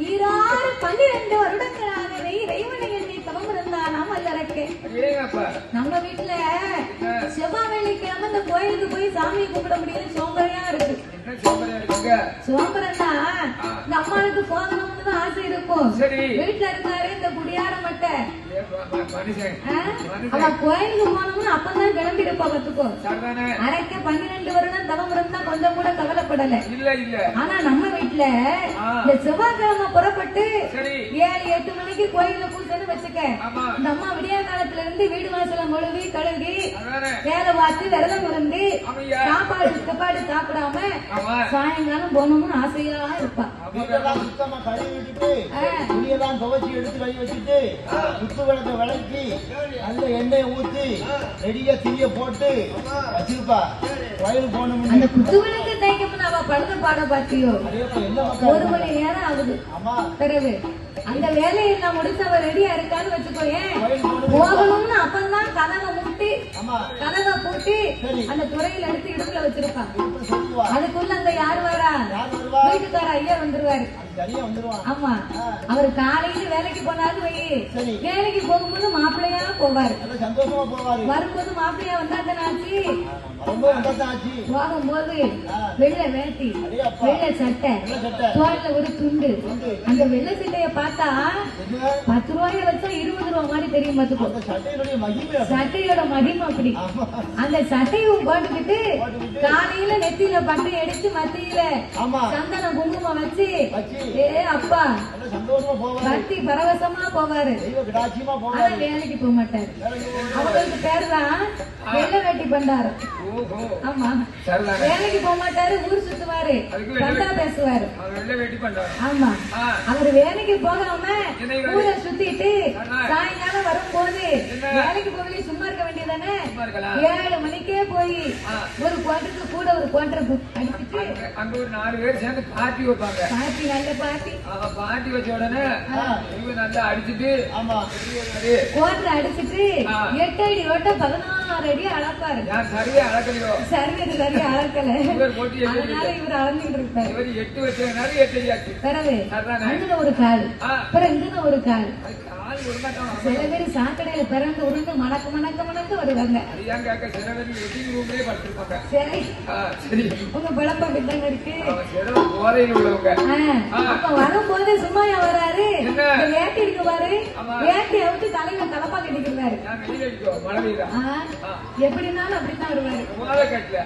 ஈராறு பன்னிரண்டு வருடங்களாக இறைவனை எண்ணி தவம் இருந்தாராம் அல்லறக்கே. நம்ம வீட்டுல செவ்வாய் வெள்ளிக்கிழமை இந்த கோயிலுக்கு போய் சாமியை கும்பிட முடியல சோம்பரையா இருக்கு. சோம்பரன்னா இந்த அம்மாளுக்கு போகணும்னு தான் ஆசை இருக்கும். வீட்டுல இருக்காரு இந்த குடியார மட்டை. அவ கோயிலுக்கு போனோம்னு அப்பதான் கிளம்பி இருப்பா பாத்துக்கோ அரைக்க பன்னிரெண்டு வருடம் தவம் இருந்தா கொஞ்சம் கூட கவலைப்படல. ஆனா நம்ம வீட்டுல. இந்த செவ்வாய்க்கிழமை புறப்பட்டு ஏழு எட்டு மணிக்கு கோயில்ல பூசைன்னு வச்சுக்க. இந்த அம்மா விடிய காலத்துல இருந்து வீடு வாசல மொழுவி கழுவி வேலை பார்த்து விரதம் இருந்து சாப்பாடு சாப்பாடு சாப்பிடாம சாயங்காலம் போகணும்னு ஆசையா இருப்பா. வீட்டெல்லாம் சுத்தமா கழுவி விட்டுட்டு ஆ. துணியெல்லாம் துவைச்சு எடுத்து கழுவி வச்சுட்டு குத்து விளக்க விளக்கி நல்ல எண்ணெயை ஊத்தி ரெடியா தீய போட்டு வச்சிருப்பா. வயலுக்கு போகணும்னு அந்த அவ படுத்த பாடம் பாத்தியோ? ஒரு மணி நேரம் ஆகுது. பிறகு அந்த வேலையை நான் முடிச்சு அவ ரெடியா இருக்கான்னு வச்சுக்கோ ஏன் போகணும்னு அப்பந்தான் கதவை முட்டி கதவை பூட்டி அந்த துறையில எடுத்து இடுப்புல வச்சிருப்பான். அதுக்குள்ள அந்த யார் வரா? வீட்டுக்கார ஐயா வந்துருவாரு. ஆமா. அவர் காலையில வேலைக்கு போனாலும் வை. வேலைக்கு போகும்போது மாப்பிள்ளையா போவாரு. வரும்போது மாப்பிள்ளையா ஆச்சு வந்ததான் ஆச்சு போகும்போது. வெள்ளை வேட்டி வெள்ளை சட்டை தோல்ல ஒரு துண்டு. அந்த வெள்ளை சட்டைய பார்த்தா பத்து ரூபாய வச்சா இருபது ரூபா மாதிரி தெரியும் அப்படி. சட்டையோட மகிமை அப்படி. அந்த சட்டையும் போட்டுக்கிட்டு. காலையில நெத்தியில பட்டை அடிச்சு மத்தியில ஆமா. சந்தனம் குங்குமம் வச்சு ஏ அப்பா. கத்தி பரவசமா போவாரு. ஆனா வேலைக்கு போக மாட்டாரு. வேலைக்கு அவங்களுக்கு பேர் தான் வெள்ளை வேட்டி பண்டாரு ஆமா. வேலைக்கு போக மாட்டாரு ஊர் சுத்துவாரு. பண்டா பேசுவாரு. ஆமா. அவர் வேலைக்கு போகாம? ஊரை சுத்திட்டு. சாயங்காலம் வரும்போது? வேலைக்கு போகவே சும்மா இருக்க வேண்டியதானே ஏழு மணிக்கே போய். ஒரு குவாட்டருக்கு கூட ஒரு குவாட்டர் அடிச்சுட்டு அங்க- ஒரு நாலு பேர் சேர்ந்து பார்ட்டி வைப்பாங்க. பாட்டி நல்ல பாட்டி. வச்ச உடனே இவங்க நல்லா அடிச்சுட்டு குவாட்டர் அடிச்சுட்டு. எட்டு அடி ஓட்ட பதினாறு அடி அளப்பாரு. சரியா சர்வீஸ் சரியா அளக்கல அதனால இவர் அளந்துட்டு இருப்பாரு இவர் எட்டு வச்சதுனால எட்டு அடியாச்சு பிறகு அதானே? அங்கன ஒரு கால். ஆ. பிறகு இங்கன ஒரு கால். சில பேர் சாக்கடையில பிறந்து உருண்டு மணக்க மணக்க மணக்க வருவாங்க. சரி. சரி. உங்க பழப்ப விட்டாங்க இருக்கு. அப்ப வரும்போது சும்மாயா வராரு? வேட்டி இருக்கு பாரு விட்டு தலையில தலப்பா கட்டிக்கிறாரு எப்படினாலும் அப்படித்தான் வருவாரு. Una vez que